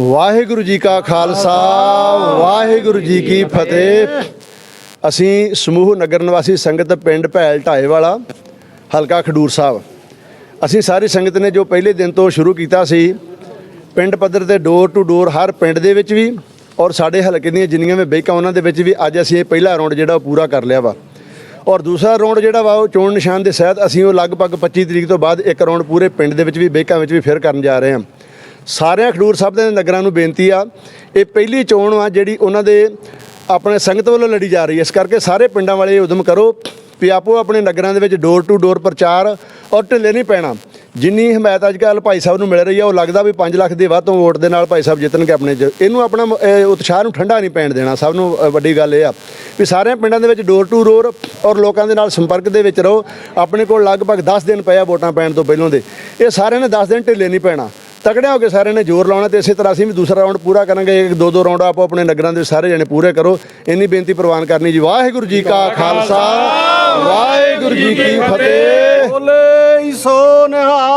ਵਾਹਿਗੁਰੂ ਜੀ ਕਾ ਖਾਲਸਾ, ਵਾਹਿਗੁਰੂ ਜੀ ਕੀ ਫਤਿਹ। ਅਸੀਂ ਸਮੂਹ ਨਗਰ ਨਿਵਾਸੀ ਸੰਗਤ ਪਿੰਡ ਭੈਲ ਢਾਏ ਵਾਲਾ, ਹਲਕਾ ਖਡੂਰ ਸਾਹਿਬ। ਅਸੀਂ ਸਾਰੀ ਸੰਗਤ ਨੇ ਜੋ ਪਹਿਲੇ ਦਿਨ ਤੋਂ ਸ਼ੁਰੂ ਕੀਤਾ ਸੀ, ਪਿੰਡ ਪੱਧਰ ਤੇ ਡੋਰ ਟੂ ਡੋਰ ਹਰ ਪਿੰਡ ਦੇ ਵਿੱਚ ਵੀ ਔਰ ਸਾਡੇ ਹਲਕੇ ਦੀਆਂ ਜਿੰਨੀਆਂ ਵੀ ਬੈਕਾਂ ਉਹਨਾਂ ਦੇ ਵਿੱਚ ਵੀ ਅੱਜ ਅਸੀਂ ਇਹ ਪਹਿਲਾ ਰਾਉਂਡ ਜਿਹੜਾ ਉਹ ਪੂਰਾ ਕਰ ਲਿਆ ਵਾ। ਔਰ ਦੂਸਰਾ ਰਾਉਂਡ ਜਿਹੜਾ ਵਾ ਉਹ ਚੋਣ ਨਿਸ਼ਾਨ ਦੇ ਸਹਿਤ ਅਸੀਂ ਉਹ ਲਗਭਗ 25 ਤਰੀਕ ਤੋਂ ਬਾਅਦ ਇੱਕ ਰਾਉਂਡ ਪੂਰੇ ਪਿੰਡ ਦੇ ਵਿੱਚ ਵੀ ਬੈਕਾਂ ਵਿੱਚ ਵੀ ਫਿਰ ਕਰਨ ਜਾ ਰਹੇ ਹਾਂ। ਸਾਰਿਆਂ ਖਡੂਰ ਸਾਹਿਬ ਦੇ ਨਗਰਾਂ ਨੂੰ ਬੇਨਤੀ ਆ, ਇਹ ਪਹਿਲੀ ਚੋਣ ਆ ਜਿਹੜੀ ਉਹਨਾਂ ਦੇ ਆਪਣੇ ਸੰਗਤ ਵੱਲੋਂ ਲੜੀ ਜਾ ਰਹੀ ਹੈ। ਇਸ ਕਰਕੇ ਸਾਰੇ ਪਿੰਡਾਂ ਵਾਲੇ ਉਦਮ ਕਰੋ ਵੀ ਆਪੋ ਆਪਣੇ ਨਗਰਾਂ ਦੇ ਵਿੱਚ ਡੋਰ ਟੂ ਡੋਰ ਪ੍ਰਚਾਰ ਔਰ ਢਿੱਲੇ ਨਹੀਂ ਪੈਣਾ। ਜਿੰਨੀ ਹਮਾਇਤ ਅੱਜ ਕੱਲ੍ਹ ਭਾਈ ਸਾਹਿਬ ਨੂੰ ਮਿਲ ਰਹੀ ਆ, ਉਹ ਲੱਗਦਾ ਵੀ 5 ਲੱਖ ਦੇ ਵੱਧ ਤੋਂ ਵੋਟ ਦੇ ਨਾਲ ਭਾਈ ਸਾਹਿਬ ਜਿੱਤਣਗੇ ਆਪਣੇ ਇਹਨੂੰ ਆਪਣਾ ਉਤਸ਼ਾਹ ਨੂੰ ਠੰਡਾ ਨਹੀਂ ਪੈਣ ਦੇਣਾ। ਸਭ ਨੂੰ ਵੱਡੀ ਗੱਲ ਇਹ ਆ ਵੀ ਸਾਰਿਆਂ ਪਿੰਡਾਂ ਦੇ ਵਿੱਚ ਡੋਰ ਟੂ ਡੋਰ ਔਰ ਲੋਕਾਂ ਦੇ ਨਾਲ ਸੰਪਰਕ ਦੇ ਵਿੱਚ ਰਹੋ। ਆਪਣੇ ਕੋਲ ਲਗਭਗ 10 ਦਿਨ ਪਿਆ ਵੋਟਾਂ ਪੈਣ ਤੋਂ ਪਹਿਲਾਂ ਦੇ। ਇਹ ਸਾਰਿਆਂ ਨੇ 10 ਦਿਨ ਢਿੱਲੇ ਨਹੀਂ ਪੈਣਾ। ਤਕੜਿਆਂ ਹੋ ਕੇ ਸਾਰਿਆਂ ਨੇ ਜ਼ੋਰ ਲਾਉਣਾ ਤੇ ਇਸੇ ਤਰ੍ਹਾਂ ਅਸੀਂ ਵੀ ਦੂਸਰਾ ਰਾਉਂਡ ਪੂਰਾ ਕਰਾਂਗੇ। ਦੋ ਦੋ ਰਾਉਂਡ ਆਪੋ ਆਪਣੇ ਨਗਰਾਂ ਦੇ ਸਾਰੇ ਜਣੇ ਪੂਰੇ ਕਰੋ। ਇੰਨੀ ਬੇਨਤੀ ਪ੍ਰਵਾਨ ਕਰਨੀ ਜੀ। ਵਾਹਿਗੁਰੂ ਜੀ ਕਾ ਖਾਲਸਾ। ਵਾਹਿਗੁਰੂ ਜੀ ਕੀ ਫਤਿਹ। ਬੋਲੇ ਸੋ ਨਿਹਾਲ